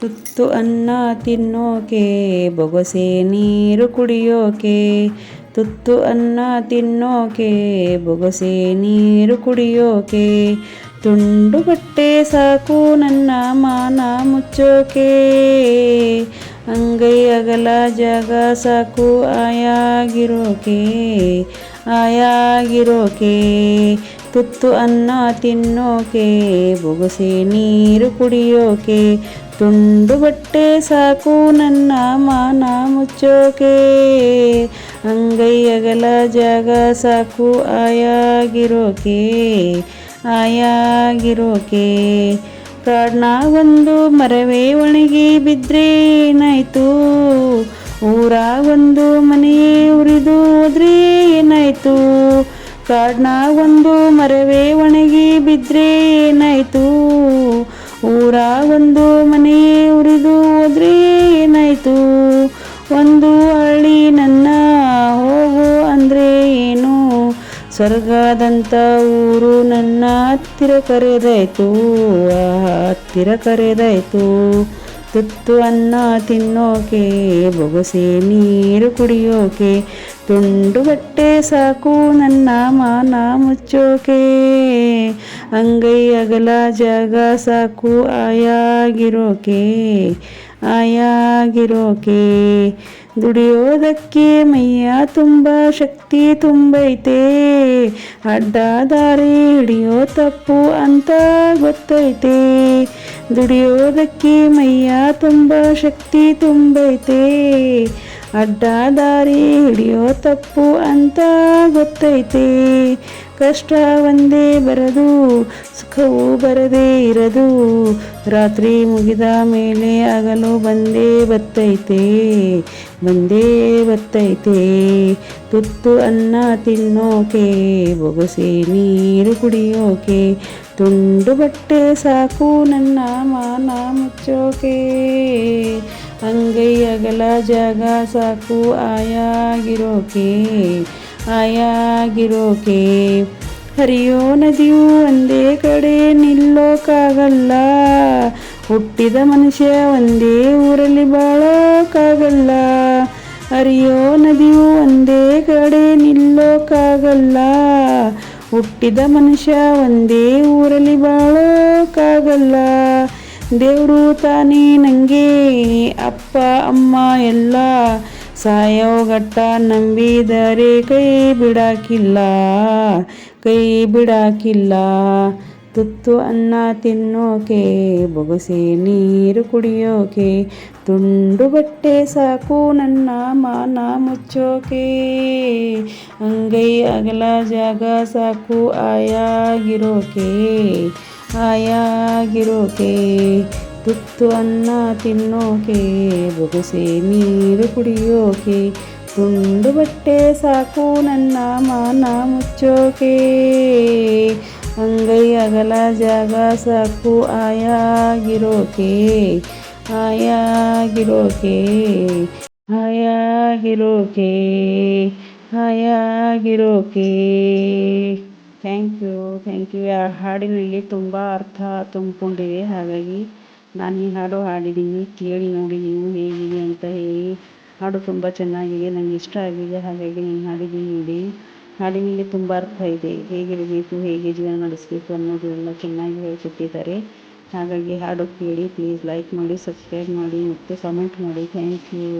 ತುತ್ತು ಅನ್ನ ತಿನ್ನೋಕೆ, ಬೊಗಸೆ ನೀರು ಕುಡಿಯೋಕೆ. ತುತ್ತು ಅನ್ನ ತಿನ್ನೋಕೆ, ಬೊಗಸೆ ನೀರು ಕುಡಿಯೋಕೆ. ತುಂಡು ಬಟ್ಟೆ ಸಾಕು ನನ್ನ ಮಾನ ಮುಚ್ಚೋಕೆ. ಅಂಗೈ ಅಗಲ ಜಾಗ ಸಾಕು ಆಯಾಗಿರೋಕೆ ಆಯಾಗಿರೋಕೆ. ತುತ್ತು ಅನ್ನ ತಿನ್ನೋಕೆ, ಬೊಗಸೆ ನೀರು ಕುಡಿಯೋಕೆ. ತುಂಡು ಬಟ್ಟೆ ಸಾಕು ನನ್ನ ಮಾನ ಮುಚ್ಚೋಕೆ. ಅಂಗೈ ಅಗಲ ಜಾಗ ಸಾಕು ಆಯಾಗಿರೋಕೆ. ಆಯಾಗಿರೋಕೆ. ಕಾಡ್ನಾಗೊಂದು ಮರವೇ ಒಣಗಿ ಬಿದ್ರೆ ಏನಾಯ್ತು? ಊರಾಗೊಂದು ಮನೆಯೇ ಉರಿದು ಹೋದ್ರೆ ಏನಾಯ್ತು? ಕಾಡ್ನಾಗೊಂದು ಮರವೇ ಒಣಗಿ ಬಿದ್ರೆ ಏನಾಯ್ತು ಒಂದು ಮನೆ ಉರಿದು ಹೋದ್ರೆ ಏನಾಯ್ತು? ಒಂದು ಹಳ್ಳಿ ನನ್ನ ಹೋಗು ಅಂದರೆ ಏನು? ಸ್ವರ್ಗದಂಥ ಊರು ನನ್ನ ಹತ್ತಿರ ಕರೆದಾಯ್ತು ಹತ್ತಿರ ಕರೆದಾಯ್ತು. ತುತ್ತು ಅನ್ನ ತಿನ್ನೋಕೆ, ಬೊಗಸೆ ನೀರು ಕುಡಿಯೋಕೆ, ತುಂಡು ಬಟ್ಟೆ ಸಾಕು ನನ್ನ ಮಾನ ಮುಚ್ಚೋಕೆ. ಅಂಗೈ ಅಗಲ ಜಾಗ ಸಾಕು ಆಯಾಗಿರೋಕೆ. ಆಯಾಗಿರೋಕೆ ದುಡಿಯೋದಕ್ಕೆ ಮೈಯ ತುಂಬ ಶಕ್ತಿ ತುಂಬೈತೆ. ಅಡ್ಡ ದಾರಿ ಹಿಡಿಯೋ ತಪ್ಪು ಅಂತ ಗೊತ್ತೈತೆ. ದುಡಿಯೋದಕ್ಕೆ ಮೈಯ ತುಂಬ ಶಕ್ತಿ ತುಂಬೈತೆ. ಅಡ್ಡ ದಾರಿ ಹಿಡಿಯೋ ತಪ್ಪು ಅಂತ ಗೊತ್ತೈತೆ. ಕಷ್ಟ ಒಂದೇ ಬರದು, ಸುಖವೂ ಬರದೇ ಇರದು. ರಾತ್ರಿ ಮುಗಿದ ಮೇಲೆ ಆಗಲು ಬಂದೇ ಬತ್ತೈತೆ ಬಂದೇ ಬತ್ತೈತೆ. ತುತ್ತು ಅನ್ನ ತಿನ್ನೋಕೆ, ಬೊಗಸೆ ನೀರು ಕುಡಿಯೋಕೆ, ತುಂಡು ಬಟ್ಟೆ ಸಾಕು ನನ್ನ ಮಾನ ಮುಚ್ಚೋಕೆ. ಅಂಗೈ ಅಗಲ ಜಾಗ ಸಾಕು, ಆಯಾಗಿರೋಕೆ ಆಯಾಗಿರೋಕೆ. ಹರಿಯೋ ನದಿಯು ಒಂದೇ ಕಡೆ ನಿಲ್ಲೋಕ್ಕಾಗಲ್ಲ ಹುಟ್ಟಿದ ಮನುಷ್ಯ ಒಂದೇ ಊರಲ್ಲಿ ಬಾಳೋಕ್ಕಾಗಲ್ಲ ಹರಿಯೋ ನದಿಯು ಒಂದೇ ಕಡೆ ನಿಲ್ಲೋಕ್ಕಾಗಲ್ಲ ಹುಟ್ಟಿದ ಮನುಷ್ಯ ಒಂದೇ ಊರಲ್ಲಿ ಬಾಳೋಕ್ಕಾಗಲ್ಲ ದೇವರು ತಾನೇ ನನಗೆ ಅಪ್ಪ, ಅಮ್ಮ ಎಲ್ಲ ಸಾಯೋಗಟ್ಟ ನಂಬಿದರೆ ಕೈ ಬಿಡಾಕಿಲ್ಲ ಕೈ ಬಿಡಾಕಿಲ್ಲ. ತುತ್ತು ಅನ್ನ ತಿನ್ನೋಕೆ, ಬೊಗಸೆ ನೀರು ಕುಡಿಯೋಕೆ, ತುಂಡು ಬಟ್ಟೆ ಸಾಕು ನನ್ನ ಮಾನ ಮುಚ್ಚೋಕೆ. ಅಂಗೈ ಅಗಲ ಜಾಗ ಸಾಕು ಆಯಾಗಿರೋಕೆ. ಆಯಾಗಿರೋಕೆ ತುತ್ತು ಅನ್ನ ತಿನ್ನೋಕೆ, ಬೊಗಸೆ ನೀರು ಕುಡಿಯೋಕೆ, ತುಂಡು ಬಟ್ಟೆ ಸಾಕು ನನ್ನ ಮಾನ ಮುಚ್ಚೋಕೆ. ಅಂಗೈ ಅಗಲ ಜಾಗ ಸಾಕು ಆಯಾಗಿರೋಕೆ ಆಯಾಗಿರೋಕೆ ಆಯಾಗಿರೋಕೆ ಆಯಾಗಿರೋಕೆ ಥ್ಯಾಂಕ್ ಯು ಥ್ಯಾಂಕ್ ಯು ಆ ಹಾಡಿನಲ್ಲಿ ತುಂಬ ಅರ್ಥ ತುಂಬಿಕೊಂಡಿದೆ. ಹಾಗಾಗಿ ನಾನು ಈ ಹಾಡು ಹಾಡಿದ್ದೀನಿ. ಕೇಳಿ ನೋಡಿ ನೀವು ಹೇಗಿದೆ ಅಂತ ಹೇಳಿ. ಹಾಡು ತುಂಬ ಚೆನ್ನಾಗಿದೆ. ನನಗೆ ಇಷ್ಟ ಆಗಿದೆ. ಹಾಗಾಗಿ ನಾನು ಹಾಡಿದ್ದೀನಿ ನೋಡಿ ಹಾಡಿನಲ್ಲಿ ತುಂಬ ಅರ್ಥ ಇದೆ. ಹೇಗಿರಬೇಕು ಹೇಗೆ ಜೀವನ ನಡೆಸಬೇಕು ಅನ್ನೋದು ಎಲ್ಲ ಚೆನ್ನಾಗಿ ಹೇಳ್ಕೊಟ್ಟಿದ್ದಾರೆ. ಹಾಗಾಗಿ ಹಾಡು ಕೇಳಿ. ಪ್ಲೀಸ್ ಲೈಕ್ ಮಾಡಿ ಸಬ್ಸ್ಕ್ರೈಬ್ ಮಾಡಿ ಮತ್ತು ಕಮೆಂಟ್ ಮಾಡಿ. Thank you